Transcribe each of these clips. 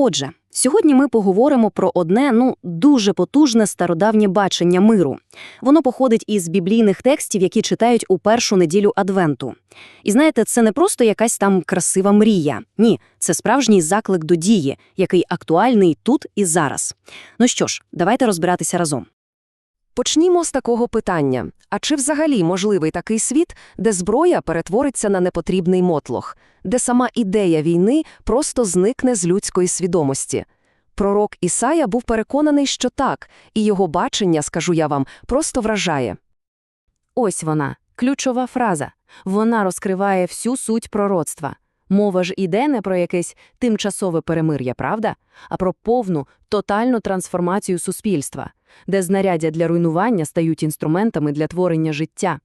Отже, сьогодні ми поговоримо про одне, ну, дуже потужне стародавнє бачення миру. Воно походить із біблійних текстів, які читають у першу неділю Адвенту. І знаєте, це не просто якась там красива мрія. Ні, це справжній заклик до дії, який актуальний тут і зараз. Ну що ж, давайте розбиратися разом. Почнімо з такого питання. А чи взагалі можливий такий світ, де зброя перетвориться на непотрібний мотлох, де сама ідея війни просто зникне з людської свідомості? Пророк Ісая був переконаний, що так, і його бачення, скажу я вам, просто вражає. Ось вона, ключова фраза. Вона розкриває всю суть пророцтва. Мова ж іде не про якесь тимчасове перемир'я, правда? А про повну, тотальну трансформацію суспільства, де знаряддя для руйнування стають інструментами для творення життя.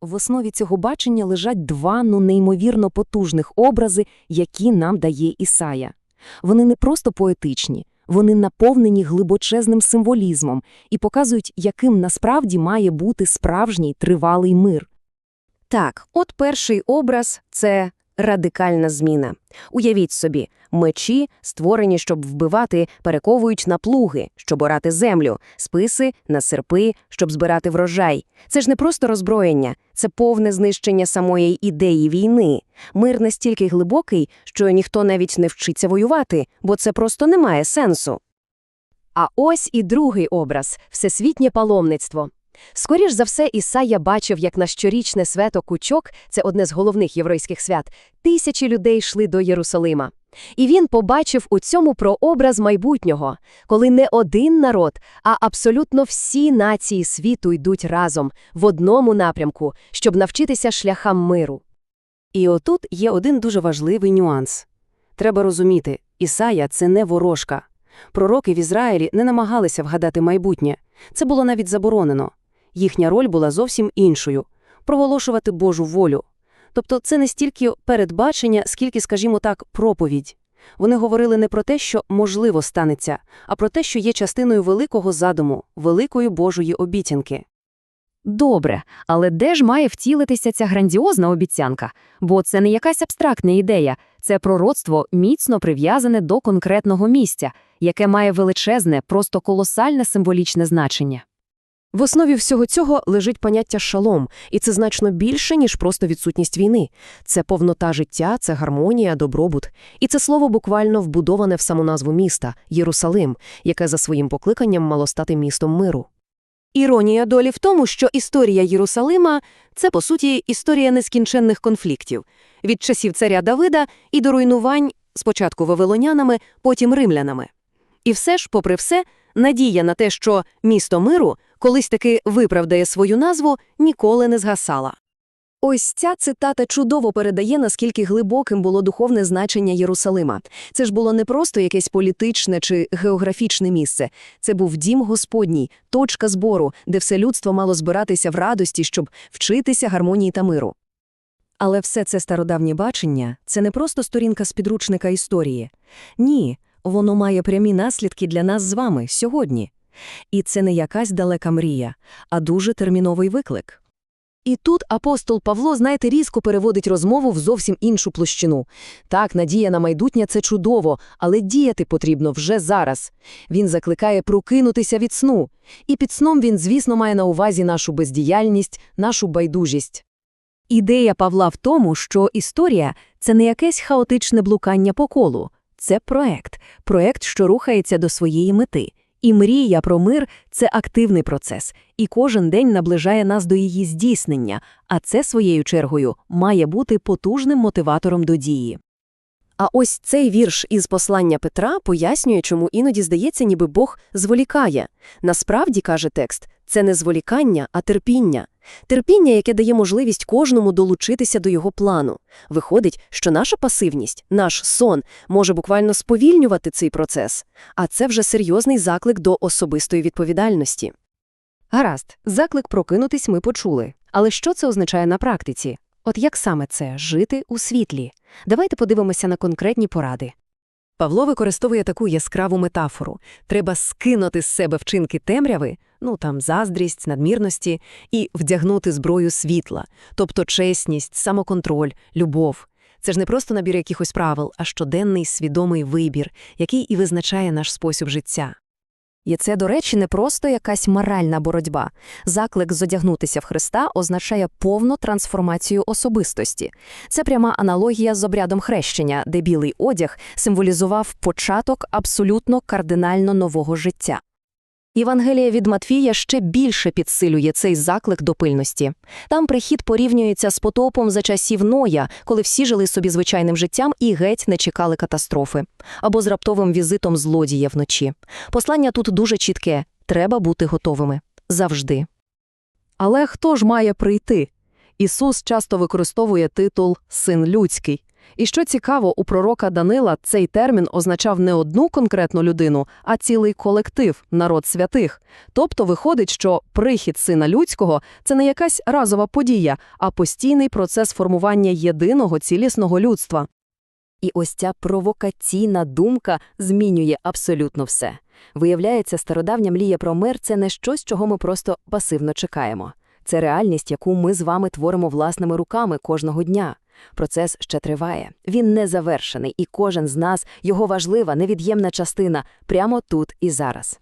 В основі цього бачення лежать два ну неймовірно потужних образи, які нам дає Ісая. Вони не просто поетичні, вони наповнені глибочезним символізмом і показують, яким насправді має бути справжній тривалий мир. Так, от перший образ це радикальна зміна. Уявіть собі, мечі, створені, щоб вбивати, перековують на плуги, щоб орати землю, списи на серпи, щоб збирати врожай. Це ж не просто роззброєння, це повне знищення самої ідеї війни. Мир настільки глибокий, що ніхто навіть не вчиться воювати, бо це просто не має сенсу. А ось і другий образ – всесвітнє паломництво. Скоріш за все, Ісая бачив, як на щорічне свято Кучок, це одне з головних єврейських свят, тисячі людей йшли до Єрусалима. І він побачив у цьому прообраз майбутнього, коли не один народ, а абсолютно всі нації світу йдуть разом, в одному напрямку, щоб навчитися шляхам миру. І отут є один дуже важливий нюанс. Треба розуміти, Ісая – це не ворожка. Пророки в Ізраїлі не намагалися вгадати майбутнє. Це було навіть заборонено. Їхня роль була зовсім іншою – проголошувати Божу волю. Тобто це не стільки передбачення, скільки, скажімо так, проповідь. Вони говорили не про те, що можливо станеться, а про те, що є частиною великого задуму, великої Божої обіцянки. Добре, але де ж має втілитися ця грандіозна обіцянка? Бо це не якась абстрактна ідея, це пророцтво міцно прив'язане до конкретного місця, яке має величезне, просто колосальне символічне значення. В основі всього цього лежить поняття шалом, і це значно більше, ніж просто відсутність війни. Це повнота життя, це гармонія, добробут. І це слово буквально вбудоване в саму назву міста – Єрусалим, яке за своїм покликанням мало стати містом миру. Іронія долі в тому, що історія Єрусалима – це, по суті, історія нескінченних конфліктів. Від часів царя Давида і до руйнувань спочатку вавилонянами, потім римлянами. І все ж, попри все, надія на те, що місто миру колись таки виправдає свою назву, ніколи не згасала. Ось ця цитата чудово передає, наскільки глибоким було духовне значення Єрусалима. Це ж було не просто якесь політичне чи географічне місце. Це був дім Господній, точка збору, де все людство мало збиратися в радості, щоб вчитися гармонії та миру. Але все це стародавнє бачення – це не просто сторінка з підручника історії. Ні, воно має прямі наслідки для нас з вами сьогодні. І це не якась далека мрія, а дуже терміновий виклик. І тут апостол Павло, знаєте, різко переводить розмову в зовсім іншу площину. Так, надія на майбутнє – це чудово, але діяти потрібно вже зараз. Він закликає прокинутися від сну. І під сном він, звісно, має на увазі нашу бездіяльність, нашу байдужість. Ідея Павла в тому, що історія – це не якесь хаотичне блукання по колу. Це проект, проект, що рухається до своєї мети. І мрія про мир – це активний процес, і кожен день наближає нас до її здійснення, а це, своєю чергою, має бути потужним мотиватором до дії. А ось цей вірш із послання Петра пояснює, чому іноді здається, ніби Бог зволікає. Насправді, каже текст, це не зволікання, а терпіння. Терпіння, яке дає можливість кожному долучитися до його плану. Виходить, що наша пасивність, наш сон може буквально сповільнювати цей процес, а це вже серйозний заклик до особистої відповідальності. Гаразд, заклик прокинутись ми почули. Але що це означає на практиці? От як саме це жити у світлі? Давайте подивимося на конкретні поради. Павло використовує таку яскраву метафору. Треба скинути з себе вчинки темряви, ну там заздрість, надмірності, і вдягнути зброю світла, тобто чесність, самоконтроль, любов. Це ж не просто набір якихось правил, а щоденний свідомий вибір, який і визначає наш спосіб життя. І це, до речі, не просто якась моральна боротьба. Заклик зодягнутися в Христа означає повну трансформацію особистості. Це пряма аналогія з обрядом хрещення, де білий одяг символізував початок абсолютно кардинально нового життя. Євангелія від Матфія ще більше підсилює цей заклик до пильності. Там прихід порівнюється з потопом за часів Ноя, коли всі жили собі звичайним життям і геть не чекали катастрофи, або з раптовим візитом злодія вночі. Послання тут дуже чітке – треба бути готовими. Завжди. Але хто ж має прийти? Ісус часто використовує титул «син людський». І що цікаво, у пророка Данила цей термін означав не одну конкретну людину, а цілий колектив, народ святих. Тобто виходить, що прихід сина людського – це не якась разова подія, а постійний процес формування єдиного цілісного людства. І ось ця провокаційна думка змінює абсолютно все. Виявляється, стародавня мрія про мир – це не щось, чого ми просто пасивно чекаємо. Це реальність, яку ми з вами творимо власними руками кожного дня. Процес ще триває. Він не завершений, і кожен з нас – його важлива, невід'ємна частина прямо тут і зараз.